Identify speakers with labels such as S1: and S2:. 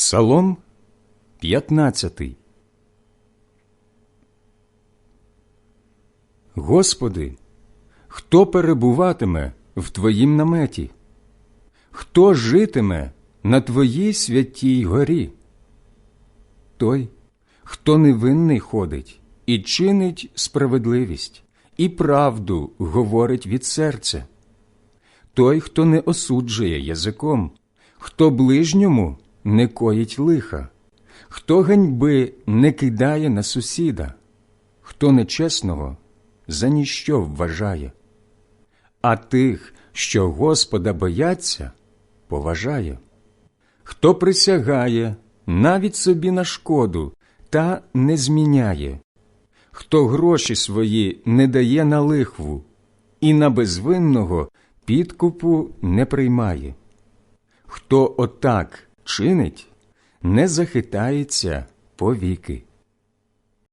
S1: Псалом 15 Господи, хто перебуватиме в Твоїм наметі? Хто житиме на Твоїй святій горі? Той, хто невинний ходить і чинить справедливість, і правду говорить від серця, той, хто не осуджує язиком, хто ближньому не коїть лиха, хто ганьби не кидає на сусіда, хто нечесного за ніщо вважає, а тих, що Господа бояться, поважає, хто присягає навіть собі на шкоду та не зміняє, хто гроші свої не дає на лихву і на безвинного підкупу не приймає. Хто отак чинить, не захитається повіки.